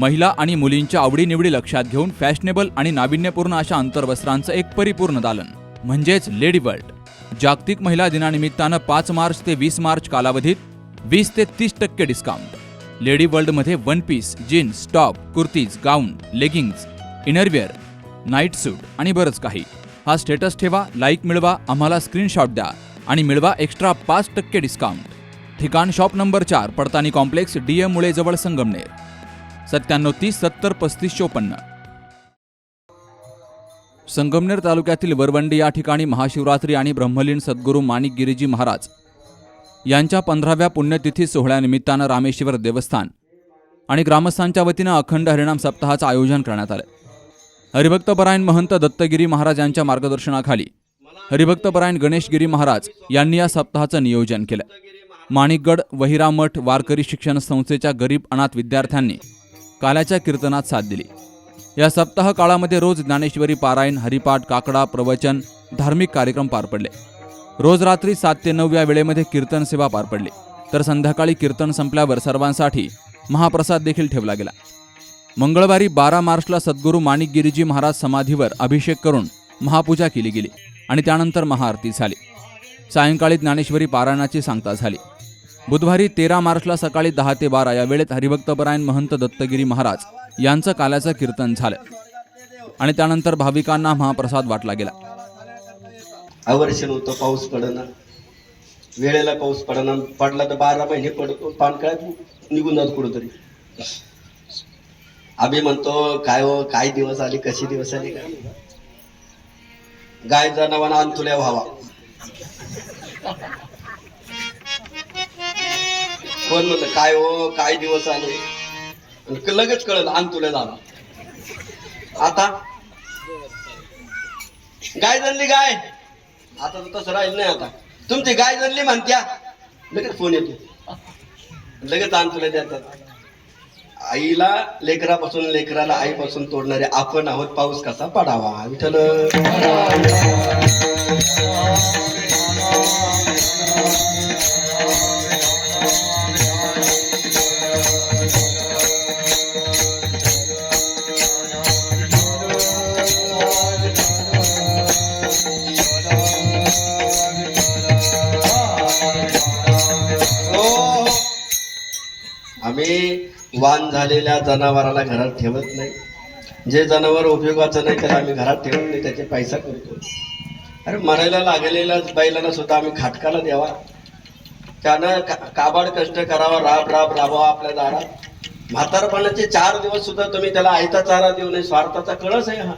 महिला आणि मुलींच्या आवडीनिवडी लक्षात घेऊन फॅशनेबल आणि नाविन्यपूर्ण अशा अंतर्वस्त्रांचं एक परिपूर्ण दालन म्हणजेच लेडी वर्ल्ड जागतिक महिला दिनानिमित्तानं पाच मार्च ते वीस मार्च कालावधीत वीस ते तीस टक्के डिस्काउंट लेडी वर्ल्डमध्ये one piece jeans top kurtis gown leggings innerwear night suit आणि बरंच काही. हा स्टेटस ठेवा लाईक मिळवा आम्हाला स्क्रीनशॉट द्या आणि मिळवा एक्स्ट्रा पाच टक्के डिस्काउंट ठिकाण शॉप नंबर चार पडतानी कॉम्प्लेक्स डी एम मुळे जवळ संगमनेर. सत्त्याण्णव तीस सत्तर पस्तीस चोपन्न. संगमनेर तालुक्यातील वरवंडी या ठिकाणी महाशिवरात्री आणि ब्रह्मलीन सद्गुरू माणिक गिरीजी महाराज यांच्या पंधराव्या पुण्यतिथी सोहळ्यानिमित्तानं रामेश्वर देवस्थान आणि ग्रामस्थांच्या वतीनं अखंड हरिणाम सप्ताहाचं आयोजन करण्यात आलं. हरिभक्तपरायण महंत दत्तगिरी महाराज यांच्या मार्गदर्शनाखाली हरिभक्तपरायण गणेशगिरी महाराज यांनी या सप्ताहाचं नियोजन केलं. माणिकगड वहिरा मठ वारकरी शिक्षण संस्थेच्या गरीब अनाथ विद्यार्थ्यांनी काल्याच्या कीर्तनात साथ दिली. या सप्ताह काळामध्ये रोज ज्ञानेश्वरी पारायण हरिपाठ काकडा प्रवचन धार्मिक कार्यक्रम पार पडले. रोज रात्री सात ते नऊ या वेळेमध्ये कीर्तन सेवा पार पडली. तर संध्याकाळी कीर्तन संपल्यावर सर्वांसाठी महाप्रसाद देखील ठेवला गेला. मंगळवारी बारा मार्चला सद्गुरू माणिक गिरीजी महाराज समाधीवर अभिषेक करून महापूजा केली गेली आणि त्यानंतर महाआरती झाली. सायंकाळी ज्ञानेश्वरी पारायणाची सांगता झाली. बुधवारी तेरा मार्चला सकाळी दहा ते बारा या वेळेत हरिभक्तपरायण महंत दत्तगिरी महाराज यांचं काल्याचं कीर्तन झालं. आणि त्यानंतर भाविकांना महाप्रसाद वाटला गेला. अवर्ष होतं पाऊस पडणं वेळेला पाऊस पडणं पडला तर बारा महिने पडतो पानकाळात निघून जात कुठंतरी. आम्ही म्हणतो काय हो काय दिवस आले कसे दिवस आले? काय गाय जनावाना अंतुल्या व्हावा. कोण म्हणलं काय हो काय दिवस आले? लगेच कळलं कळत तुला झाला. आता? गाय जनली गाय. आता तर तसं राहील नाही आता. तुमची गाय जनली म्हणत्या. लगेच फोन येतो. लगेच आणतुला देतात. आईला लेकरापासून लेकराला आईपासून तोडणारे आपण आहोत. पाऊस कसा पडावा? विठ्ठल. आम्ही वान झालेल्या जनावराला घरात ठेवत नाही. जे जनावर उपयोगाचं नाही त्याला आम्ही घरात ठेवत नाही त्याचे पैसा करतो. अरे मरायला लागलेल्या बैलांना सुद्धा आम्ही खाटकाला द्यावा. त्यानं का- काबाड कष्ट करावा राब राब राबावा आपल्या दारात. म्हातारपणाचे चार दिवस सुद्धा तुम्ही त्याला आयता चारा देऊ नये स्वार्थाचा कळस आहे हा.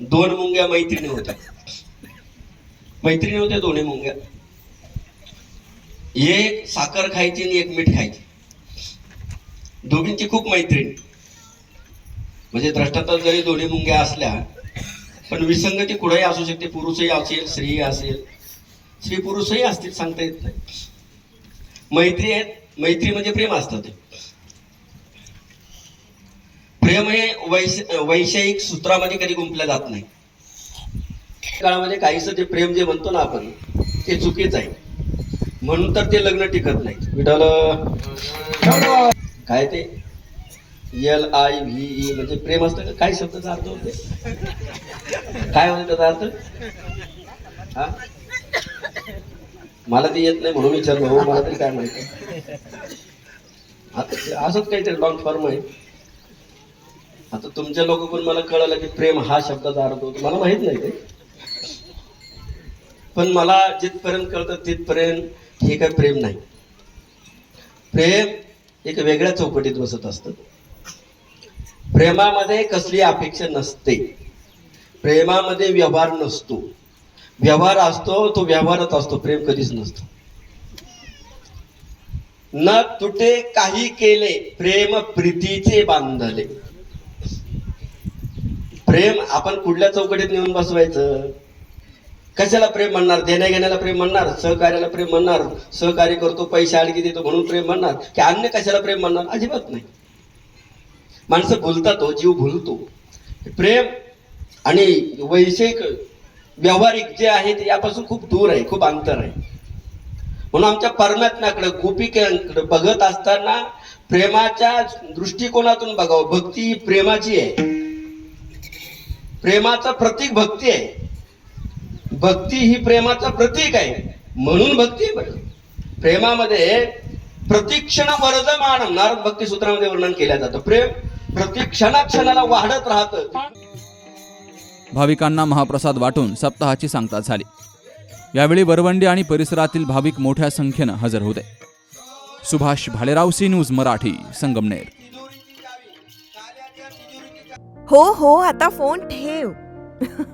दोन मुंग्या मैत्रिणी होत्या. मैत्रिणी होत्या दोन्ही मुंग्या. एक साखर खायची आणि एक मीठ खायची. दोघींची खूप मैत्रीण. म्हणजे द्रष्टांतात जरी दोन्ही मुंग्या असल्या पण विसंगती कुठेही असू शकते. पुरुषही असेल स्त्री असेल. स्त्री पुरुषही असतील सांगता येत नाही. मैत्री आहेत मैत्री म्हणजे प्रेम असतं ते. प्रेम हे वैश वैषयिक सूत्रामध्ये कधी गुंपलं जात नाही. काळामध्ये काहीच ते प्रेम जे म्हणतो ना आपण ते चुकीच आहे. म्हणून तर ते लग्न टिकत नाही. विठाल काय ते? एल आय व्ही ई म्हणजे प्रेम असतं का? काय शब्दाचा अर्थ होते काय होते त्याचा अर्थ? हा? मला ते येत नाही म्हणून विचारलं हो मला तरी काय माहिती? आता ते असंच काहीतरी लॉंग फॉर्म आहे. आता तुमच्या लोक पण मला कळलं की प्रेम हा शब्दाचा अर्थ होतो. मला माहीत नाही ते. पण मला जिथपर्यंत कळतं तिथपर्यंत हे काय प्रेम नाही. प्रेम एक वेगळ्या चौकटीत बसत असतं. प्रेमामध्ये कसली अपेक्षा नसते. प्रेमामध्ये व्यवहार नसतो. व्यवहार असतो तो व्यवहारच असतो प्रेम कधीच नसतो. न तुटे काही केले प्रेम प्रीतीचे बांधले. प्रेम आपण कुठल्या चौकटीत नेऊन बसवायचं? कशाला प्रेम म्हणणार? देण्या घेण्याला प्रेम म्हणणार? सहकार्याला प्रेम म्हणणार? सहकार्य करतो पैसे आणखी देतो म्हणून प्रेम म्हणणार? की अन्य कशाला प्रेम म्हणणार? अजिबात नाही. माणसं भुलतात हो जीव भुलतो. प्रेम आणि वैषयिक व्यावहारिक जे आहे ते यापासून खूप दूर आहे खूप अंतर आहे. म्हणून आमच्या परमात्म्याकडे गोपिकांकडे बघत असताना प्रेमाच्या दृष्टिकोनातून बघावं. भक्ती ही प्रेमाची आहे. प्रेमाचं प्रतीक भक्ती आहे. भक्ती ही प्रेमाचं प्रतीक आहे. म्हणून भक्ती. प्रेमामध्ये प्रतिक्षण वर्धमान नारद भक्ती सूत्रामध्ये वर्णन केलं जातं. प्रेम प्रतिक्षणा क्षणाला वाढत राहतं. भाविकांना महाप्रसाद वाटून सप्ताहाची सांगता झाली. यावेळी वरवंडी आणि परिसरातील भाविक मोठ्या संख्येनं हजर होते. Subhash Bhalerao C news Marathi Sangamner. हो हो आता फोन ठेव.